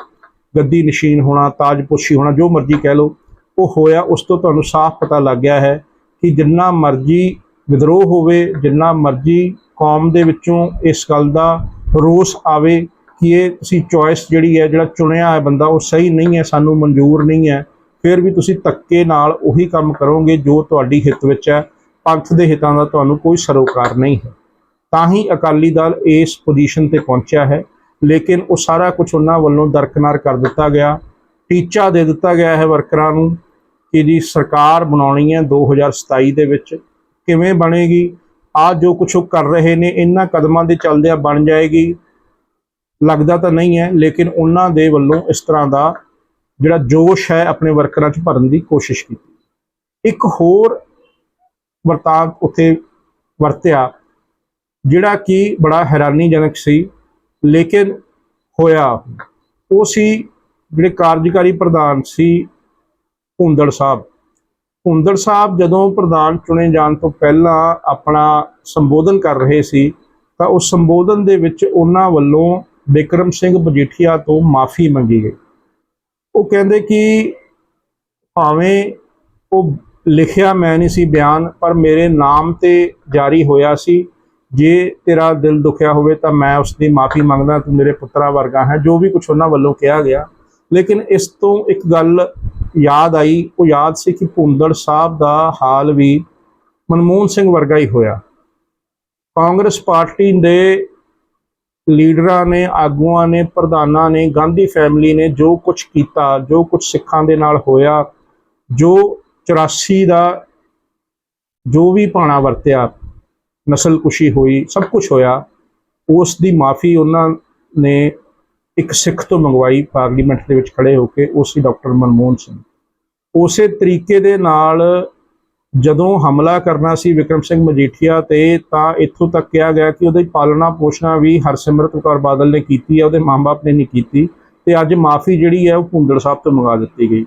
ਗੱਦੀ ਨਸ਼ੀਨ ਹੋਣਾ ਤਾਜਪੋਸ਼ੀ ਹੋਣਾ, ਜੋ ਮਰਜ਼ੀ ਕਹਿ ਲਓ, ਉਹ ਹੋਇਆ, ਉਸ ਤੋਂ ਤੁਹਾਨੂੰ ਸਾਫ਼ ਪਤਾ ਲੱਗ ਗਿਆ ਹੈ ਕਿ ਜਿੰਨਾ ਮਰਜ਼ੀ ਵਿਦਰੋਹ ਹੋਵੇ, ਜਿੰਨਾ ਮਰਜ਼ੀ ਕੌਮ ਦੇ ਵਿੱਚੋਂ ਇਸ ਗੱਲ ਦਾ ਰੋਸ ਆਵੇ ਕਿ ਇਹ ਤੁਸੀਂ ਚੋਇਸ ਜਿਹੜੀ ਹੈ, ਜਿਹੜਾ ਚੁਣਿਆ ਹੈ ਬੰਦਾ, ਉਹ ਸਹੀ ਨਹੀਂ ਹੈ, ਸਾਨੂੰ ਮਨਜ਼ੂਰ ਨਹੀਂ ਹੈ, ਫਿਰ ਵੀ ਤੁਸੀਂ ਧੱਕੇ ਨਾਲ ਉਹੀ ਕੰਮ ਕਰੋਗੇ ਜੋ ਤੁਹਾਡੀ ਹਿੱਤ ਵਿੱਚ ਹੈ। ਪੰਥ ਦੇ ਹਿੱਤਾਂ ਦਾ ਤੁਹਾਨੂੰ ਕੋਈ ਸਰੋਕਾਰ ਨਹੀਂ ਹੈ। ਤਾਂ ਹੀ ਅਕਾਲੀ ਦਲ ਇਸ ਪੋਜੀਸ਼ਨ ਤੇ ਪਹੁੰਚਿਆ ਹੈ। ਲੇਕਿਨ ਉਹ ਸਾਰਾ ਕੁਝ ਉਹਨਾਂ ਵੱਲੋਂ ਦਰਕਨਾਰ ਕਰ ਦਿੱਤਾ ਗਿਆ। ਟੀਚਾ ਦੇ ਦਿੱਤਾ ਗਿਆ ਹੈ ਵਰਕਰਾਂ ਨੂੰ ਕਿ ਜੀ ਸਰਕਾਰ ਬਣਾਉਣੀ ਹੈ 2027 ਦੇ ਵਿੱਚ। ਕਿਵੇਂ ਬਣੇਗੀ? ਆ ਜੋ ਕੁਝ ਉਹ ਕਰ ਰਹੇ ਨੇ, ਇਹਨਾਂ ਕਦਮਾਂ ਦੇ ਚੱਲਦਿਆਂ ਬਣ ਜਾਏਗੀ। ਲੱਗਦਾ ਤਾਂ ਨਹੀਂ ਹੈ, ਲੇਕਿਨ ਉਹਨਾਂ ਦੇ ਵੱਲੋਂ ਇਸ ਤਰ੍ਹਾਂ ਦਾ ਜਿਹੜਾ ਜੋਸ਼ ਹੈ, ਆਪਣੇ ਵਰਕਰਾਂ 'ਚ ਭਰਨ ਦੀ ਕੋਸ਼ਿਸ਼ ਕੀਤੀ। ਇੱਕ ਹੋਰ ਵਰਤਾਂਤ ਉੱਥੇ ਵਰਤਿਆ, ਜਿਹੜਾ ਕਿ ਬੜਾ ਹੈਰਾਨੀਜਨਕ ਸੀ। ਲੇਕਿਨ ਹੋਇਆ ਉਹ ਸੀ, ਜਿਹੜੇ ਕਾਰਜਕਾਰੀ ਪ੍ਰਧਾਨ ਸੀ ਹੁੰਦੜ ਸਾਹਿਬ। ਹੁੰਦੜ ਸਾਹਿਬ ਜਦੋਂ ਪ੍ਰਧਾਨ ਚੁਣੇ ਜਾਣ ਤੋਂ ਪਹਿਲਾਂ ਆਪਣਾ ਸੰਬੋਧਨ ਕਰ ਰਹੇ ਸੀ, ਤਾਂ ਉਸ ਸੰਬੋਧਨ ਦੇ ਵਿੱਚ ਉਹਨਾਂ ਵੱਲੋਂ ਬਿਕਰਮ ਸਿੰਘ ਮਜੀਠੀਆ ਤੋਂ ਮਾਫੀ ਮੰਗੀ ਗਈ। ਉਹ ਕਹਿੰਦੇ ਕਿ ਭਾਵੇਂ ਉਹ ਲਿਖਿਆ ਮੈਂ ਨਹੀਂ ਸੀ ਬਿਆਨ, ਪਰ ਮੇਰੇ ਨਾਮ ਤੇ ਜਾਰੀ ਹੋਇਆ ਸੀ। ਜੇ ਤੇਰਾ ਦਿਲ ਦੁਖਿਆ ਹੋਵੇ ਤਾਂ ਮੈਂ ਉਸ ਦੀ ਮਾਫੀ ਮੰਗਦਾ, ਤੂੰ ਮੇਰੇ ਪੁੱਤਰਾ ਵਰਗਾ ਹੈ, ਜੋ ਵੀ ਕੁਝ ਉਹਨਾਂ ਵੱਲੋਂ ਕਿਹਾ ਗਿਆ। ਲੇਕਿਨ ਇਸ ਤੋਂ ਇੱਕ ਗੱਲ ਯਾਦ ਆਈ। ਉਹ ਯਾਦ ਸੀ ਕਿ ਭੁੰਦੜ ਸਾਹਿਬ ਦਾ ਹਾਲ ਵੀ ਮਨਮੋਹਨ ਸਿੰਘ ਵਰਗਾ ਹੀ ਹੋਇਆ। ਕਾਂਗਰਸ ਪਾਰਟੀ ਦੇ ਲੀਡਰਾਂ ਨੇ, ਆਗੂਆਂ ਨੇ, ਪ੍ਰਧਾਨਾਂ ਨੇ, ਗਾਂਧੀ ਫੈਮਿਲੀ ਨੇ ਜੋ ਕੁਝ ਕੀਤਾ, ਜੋ ਕੁਝ ਸਿੱਖਾਂ ਦੇ ਨਾਲ ਹੋਇਆ, ਜੋ 84 ਦਾ ਜੋ ਵੀ ਭਾਣਾ ਵਰਤਿਆ ਨਸਲਕੁਸ਼ੀ ਹੋਈ, ਸਭ ਕੁਝ ਹੋਇਆ, ਉਸ ਦੀ ਮਾਫੀ ਉਹਨਾਂ ਨੇ ਇੱਕ ਸਿੱਖ ਤੋਂ ਮੰਗਵਾਈ, ਪਾਰਲੀਮੈਂਟ ਦੇ ਵਿੱਚ ਖੜੇ ਹੋ ਕੇ ਉਹ ਸੀ ਡਾਕਟਰ ਮਨਮੋਹਨ ਸਿੰਘ। ਉਸੇ ਤਰੀਕੇ ਦੇ ਨਾਲ ਜਦੋਂ ਹਮਲਾ ਕਰਨਾ ਸੀ ਵਿਕਰਮ ਸਿੰਘ ਮਜੀਠੀਆ ਤੇ, ਤਾਂ ਇੱਥੋਂ ਤੱਕ ਕਿਹਾ ਗਿਆ ਕਿ ਉਹਦੀ ਪਾਲਣਾ ਪੋਸ਼ਣਾ ਵੀ ਹਰਸਿਮਰਤ ਕੌਰ ਬਾਦਲ ਨੇ ਕੀਤੀ ਹੈ ਉਹਦੇ ਮਾਂ-ਬਾਪ ਨੇ ਨਹੀਂ ਕੀਤੀ ਤੇ ਅੱਜ ਮਾਫੀ ਜਿਹੜੀ ਹੈ ਉਹ ਭੁੰਦੜ ਸਾਹਿਬ ਤੋਂ ਮੰਗਾ ਦਿੱਤੀ ਗਈ।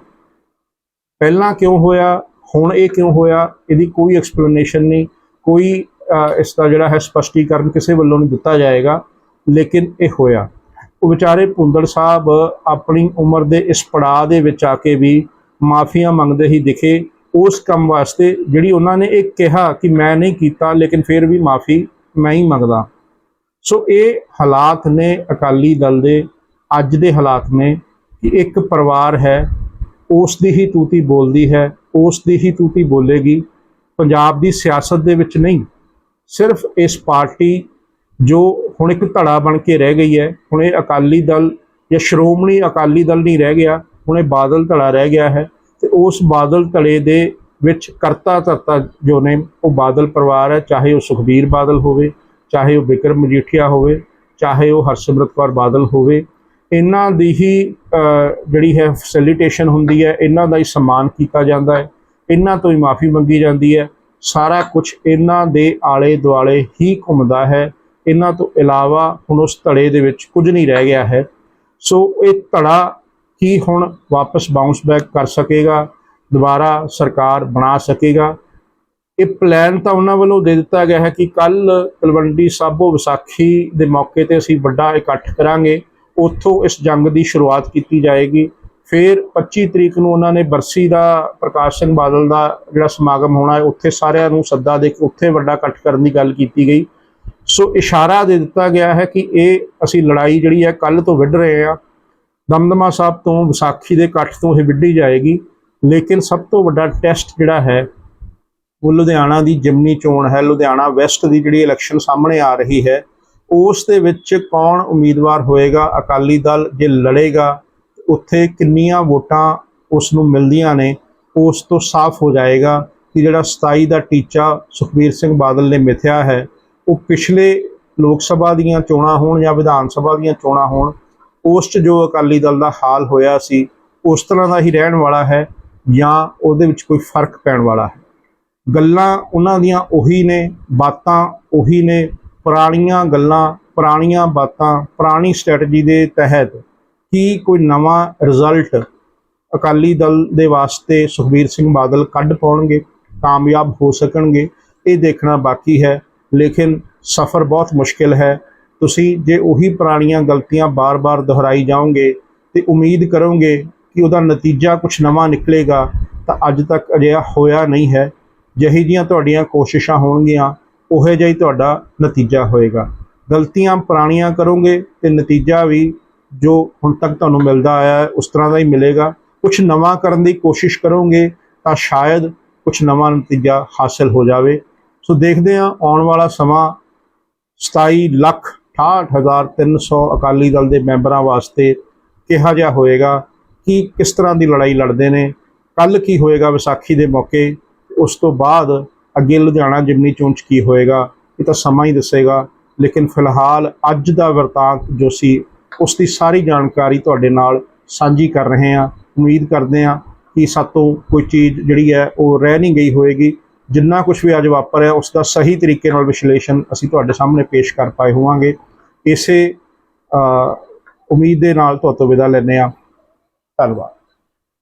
ਪਹਿਲਾਂ ਕਿਉਂ ਹੋਇਆ ਹੁਣ ਇਹ ਕਿਉਂ ਹੋਇਆ ਇਹਦੀ ਕੋਈ ਐਕਸਪਲੇਨੇਸ਼ਨ ਨਹੀਂ ਕੋਈ ਅਹ, ਇਸ ਦਾ ਜਿਹੜਾ ਹੈ ਸਪਸ਼ਟੀਕਰਨ ਕਿਸੇ ਵੱਲੋਂ ਨਹੀਂ ਦਿੱਤਾ ਜਾਏਗਾ ਲੇਕਿਨ ਇਹ ਹੋਇਆ। ਉਹ ਵਿਚਾਰੇ ਭੁੰਦੜ ਸਾਹਿਬ ਆਪਣੀ ਉਮਰ ਦੇ ਇਸ ਪੜਾਅ ਦੇ ਵਿੱਚ ਆ ਕੇ ਵੀ ਮਾਫੀਆਂ ਮੰਗਦੇ ਹੀ ਦਿਖੇ ਉਸ ਕੰਮ ਵਾਸਤੇ ਜਿਹੜੀ ਉਹਨਾਂ ਨੇ ਇਹ ਕਿਹਾ ਕਿ ਮੈਂ ਨਹੀਂ ਕੀਤਾ ਲੇਕਿਨ ਫਿਰ ਵੀ ਮਾਫੀ ਮੈਂ ਹੀ ਮੰਗਦਾ। ਸੋ ਇਹ ਹਾਲਾਤ ਨੇ ਅਕਾਲੀ ਦਲ ਦੇ ਅੱਜ ਦੇ ਹਾਲਾਤ ਨੇ ਕਿ ਇੱਕ ਪਰਿਵਾਰ ਹੈ ਉਸ ਦੀ ਹੀ ਤੂਤੀ ਬੋਲਦੀ ਹੈ ਉਸ ਦੀ ਹੀ ਤੂਤੀ ਬੋਲੇਗੀ। ਪੰਜਾਬ ਦੀ ਸਿਆਸਤ ਦੇ ਵਿੱਚ ਨਹੀਂ, ਸਿਰਫ ਇਸ ਪਾਰਟੀ ਜੋ ਹੁਣ ਇੱਕ ਧੜਾ ਬਣ ਕੇ ਰਹਿ ਗਈ ਹੈ। ਹੁਣ ਇਹ ਅਕਾਲੀ ਦਲ ਜਾਂ ਸ਼੍ਰੋਮਣੀ ਅਕਾਲੀ ਦਲ ਨਹੀਂ ਰਹਿ ਗਿਆ, ਹੁਣ ਇਹ ਬਾਦਲ ਧੜਾ ਰਹਿ ਗਿਆ ਹੈ ਤੇ ਉਸ ਬਾਦਲ ਧੜੇ ਦੇ ਵਿੱਚ ਕਰਤਾ ਧਰਤਾ ਜੋ ਨੇ, ਉਹ ਬਾਦਲ ਪਰਿਵਾਰ ਹੈ, ਚਾਹੇ ਉਹ ਸੁਖਬੀਰ ਬਾਦਲ ਹੋਵੇ, ਚਾਹੇ ਉਹ ਵਿਕਰਮ ਮਜੀਠੀਆ ਹੋਵੇ, ਚਾਹੇ ਉਹ ਹਰਸਿਮਰਤ ਕੌਰ ਬਾਦਲ ਹੋਵੇ। ਇਹਨਾਂ ਦੀ ਹੀ ਜਿਹੜੀ ਹੈ ਫੈਸਿਲਿਟੇਸ਼ਨ ਹੁੰਦੀ ਹੈ, ਇਹਨਾਂ ਦਾ ਹੀ ਸਨਮਾਨ ਕੀਤਾ ਜਾਂਦਾ ਹੈ, ਇਹਨਾਂ ਤੋਂ ਹੀ ਮਾਫੀ ਮੰਗੀ ਜਾਂਦੀ ਹੈ, ਸਾਰਾ ਕੁਝ ਇਹਨਾਂ ਦੇ ਆਲੇ ਦੁਆਲੇ ਹੀ ਘੁੰਮਦਾ ਹੈ, ਇਹਨਾਂ ਤੋਂ ਇਲਾਵਾ ਹੁਣ ਉਸ ਧੜੇ ਦੇ ਵਿੱਚ ਕੁਝ ਨਹੀਂ ਰਹਿ ਗਿਆ ਹੈ। ਸੋ ਇਹ ਧੜਾ ਕੀ ਹੁਣ ਵਾਪਸ ਬਾਉਂਸ ਬੈਕ ਕਰ ਸਕੇਗਾ, ਦੁਬਾਰਾ ਸਰਕਾਰ ਬਣਾ ਸਕੇਗਾ? ਇਹ ਪਲਾਨ ਤਾਂ ਉਹਨਾਂ ਵੱਲੋਂ ਦੇ ਦਿੱਤਾ ਗਿਆ ਹੈ ਕਿ ਕੱਲ ਤਲਵੰਡੀ ਸਾਬੋ ਵਿਸਾਖੀ ਦੇ ਮੌਕੇ ਤੇ ਅਸੀਂ ਵੱਡਾ ਇਕੱਠ ਕਰਾਂਗੇ। ਉੱਥੋਂ ਇਸ ਜੰਗ ਦੀ ਸ਼ੁਰੂਆਤ ਕੀਤੀ ਜਾਏਗੀ। ਫਿਰ 25 ਤਰੀਕ ਨੂੰ ਉਹਨਾਂ ਨੇ ਬਰਸੀ ਦਾ ਪ੍ਰਕਾਸ਼ ਸਿੰਘ ਬਾਦਲ ਦਾ ਜਿਹੜਾ ਸਮਾਗਮ ਹੋਣਾ ਹੈ, ਉੱਥੇ ਸਾਰਿਆਂ ਨੂੰ ਸੱਦਾ ਦੇ ਕੇ ਉੱਥੇ ਵੱਡਾ ਇਕੱਠ ਕਰਨ ਦੀ ਗੱਲ ਕੀਤੀ ਗਈ। ਸੋ ਇਸ਼ਾਰਾ ਦੇ ਦਿੱਤਾ ਗਿਆ ਹੈ ਕਿ ਇਹ ਅਸੀਂ ਲੜਾਈ ਜਿਹੜੀ ਹੈ ਕੱਲ ਤੋਂ ਵਿੱਢ ਰਹੇ ਹਾਂ। ਦਮਦਮਾ ਸਾਹਿਬ ਤੋਂ, ਵਿਸਾਖੀ ਦੇ ਇਕੱਠ ਤੋਂ ਇਹ ਵਿੱਢੀ ਜਾਏਗੀ। ਲੇਕਿਨ ਸਭ ਤੋਂ ਵੱਡਾ ਟੈਸਟ ਜਿਹੜਾ ਹੈ, ਉਹ ਲੁਧਿਆਣਾ ਦੀ ਜਿਮਨੀ ਚੋਣ ਹੈ। ਲੁਧਿਆਣਾ ਵੈਸਟ ਦੀ ਜਿਹੜੀ ਇਲੈਕਸ਼ਨ ਸਾਹਮਣੇ ਆ ਰਹੀ ਹੈ ਉਸ ਦੇ ਵਿੱਚ ਕੌਣ ਉਮੀਦਵਾਰ ਹੋਏਗਾ? ਅਕਾਲੀ ਦਲ ਜੇ ਲੜੇਗਾ, ਉੱਥੇ ਕਿੰਨੀਆਂ ਵੋਟਾਂ ਉਸ ਨੂੰ ਮਿਲਦੀਆਂ ਨੇ, ਉਸ ਤੋਂ ਸਾਫ਼ ਹੋ ਜਾਏਗਾ ਕਿ ਜਿਹੜਾ 27 ਦਾ ਟੀਚਾ ਸੁਖਬੀਰ ਸਿੰਘ ਬਾਦਲ ਨੇ ਮਿਥਿਆ ਹੈ, ਉਹ ਪਿਛਲੇ ਲੋਕ ਸਭਾ ਦੀਆਂ ਚੋਣਾਂ ਹੋਣ ਜਾਂ ਵਿਧਾਨ ਸਭਾ ਦੀਆਂ ਚੋਣਾਂ ਹੋਣ, ਉਸ 'ਚ ਜੋ ਅਕਾਲੀ ਦਲ ਦਾ ਹਾਲ ਹੋਇਆ ਸੀ, ਉਸ ਤਰ੍ਹਾਂ ਦਾ ਹੀ ਰਹਿਣ ਵਾਲਾ ਹੈ ਜਾਂ ਉਹਦੇ ਵਿੱਚ ਕੋਈ ਫ਼ਰਕ ਪੈਣ ਵਾਲਾ ਹੈ? ਗੱਲਾਂ ਉਹਨਾਂ ਦੀਆਂ ਉਹੀ ਨੇ, ਬਾਤਾਂ ਉਹੀ ਨੇ ਪੁਰਾਣੀਆਂ ਗੱਲਾਂ, ਪੁਰਾਣੀਆਂ ਬਾਤਾਂ, ਪੁਰਾਣੀ ਸਟ੍ਰੈਟਜੀ ਦੇ ਤਹਿਤ ਕੀ ਕੋਈ ਨਵਾਂ ਰਿਜ਼ਲਟ ਅਕਾਲੀ ਦਲ ਦੇ ਵਾਸਤੇ ਸੁਖਬੀਰ ਸਿੰਘ ਬਾਦਲ ਕੱਢ ਪਾਉਣਗੇ, ਕਾਮਯਾਬ ਹੋ ਸਕਣਗੇ, ਇਹ ਦੇਖਣਾ ਬਾਕੀ ਹੈ। ਲੇਕਿਨ ਸਫ਼ਰ ਬਹੁਤ ਮੁਸ਼ਕਿਲ ਹੈ। ਤੁਸੀਂ ਜੇ ਉਹੀ ਪੁਰਾਣੀਆਂ ਗਲਤੀਆਂ ਬਾਰ-ਬਾਰ ਦੁਹਰਾਈ ਜਾਓਗੇ ਤੇ ਉਮੀਦ ਕਰੋਗੇ ਕਿ ਉਹਦਾ ਨਤੀਜਾ ਕੁਝ ਨਵਾਂ ਨਿਕਲੇਗਾ, ਤਾਂ ਅੱਜ ਤੱਕ ਅਜਿਹਾ ਹੋਇਆ ਨਹੀਂ ਹੈ। ਜਿਹੀ ਜੀਆਂ ਤੁਹਾਡੀਆਂ ਕੋਸ਼ਿਸ਼ਾਂ ਹੋਣਗੀਆਂ ਉਹੇ ਜਿਹਾ ਹੀ ਤੁਹਾਡਾ ਨਤੀਜਾ ਹੋਏਗਾ। ਗਲਤੀਆਂ ਪੁਰਾਣੀਆਂ ਕਰੋਗੇ ਤੇ ਨਤੀਜਾ ਵੀ ਜੋ ਹੁਣ ਤੱਕ ਤੁਹਾਨੂੰ ਮਿਲਦਾ ਆਇਆ ਹੈ, ਉਸ ਤਰ੍ਹਾਂ ਦਾ ਹੀ ਮਿਲੇਗਾ। ਕੁਝ ਨਵਾਂ ਕਰਨ ਦੀ ਕੋਸ਼ਿਸ਼ ਕਰੋਗੇ ਤਾਂ ਸ਼ਾਇਦ ਕੁਝ ਨਵਾਂ ਨਤੀਜਾ ਹਾਸਲ ਹੋ ਜਾਵੇ। ਸੋ ਦੇਖਦੇ ਹਾਂ, ਆਉਣ ਵਾਲਾ ਸਮਾਂ 27 ਲੱਖ 68300 ਅਕਾਲੀ ਦਲ ਦੇ ਮੈਂਬਰਾਂ ਵਾਸਤੇ ਕਿਹਾ ਜਿਹਾ ਹੋਏਗਾ ਕਿ ਕਿਸ ਤਰ੍ਹਾਂ ਦੀ ਲੜਾਈ ਲੜਦੇ ਨੇ ਕੱਲ ਕੀ ਹੋਏਗਾ ਵਿਸਾਖੀ ਦੇ ਮੌਕੇ, ਉਸ ਤੋਂ ਬਾਅਦ ਅੱਗੇ ਲੁਧਿਆਣਾ ਜਿਮਨੀ ਚੋਣ 'ਚ ਕੀ ਹੋਏਗਾ, ਇਹ ਤਾਂ ਸਮਾਂ ਹੀ ਦੱਸੇਗਾ। ਲੇਕਿਨ ਫਿਲਹਾਲ ਅੱਜ ਦਾ ਵਰਤਾਂਤ ਜੋ ਸੀ ਉਸ ਦੀ ਸਾਰੀ ਜਾਣਕਾਰੀ ਤੁਹਾਡੇ ਨਾਲ ਸਾਂਝੀ ਕਰ ਰਹੇ ਹਾਂ। ਉਮੀਦ ਕਰਦੇ ਹਾਂ ਕਿ ਸਾਤੋਂ ਕੋਈ ਚੀਜ਼ ਜਿਹੜੀ ਹੈ, ਉਹ ਰਹਿ ਨਹੀਂ ਗਈ ਹੋਏਗੀ। ਜਿੰਨਾ ਕੁਝ ਵੀ ਅੱਜ ਵਾਪਰਿਆ ਉਸ ਦਾ ਸਹੀ ਤਰੀਕੇ ਨਾਲ ਵਿਸ਼ਲੇਸ਼ਣ ਅਸੀਂ ਤੁਹਾਡੇ ਸਾਹਮਣੇ ਪੇਸ਼ ਕਰ ਪਾਏ ਹੋਵਾਂਗੇ। ਇਸੇ ਉਮੀਦ ਦੇ ਨਾਲ ਤੁਹਾਡੇ ਤੋਂ ਵਿਦਾ ਲੈਂਦੇ ਹਾਂ। ਧੰਨਵਾਦ।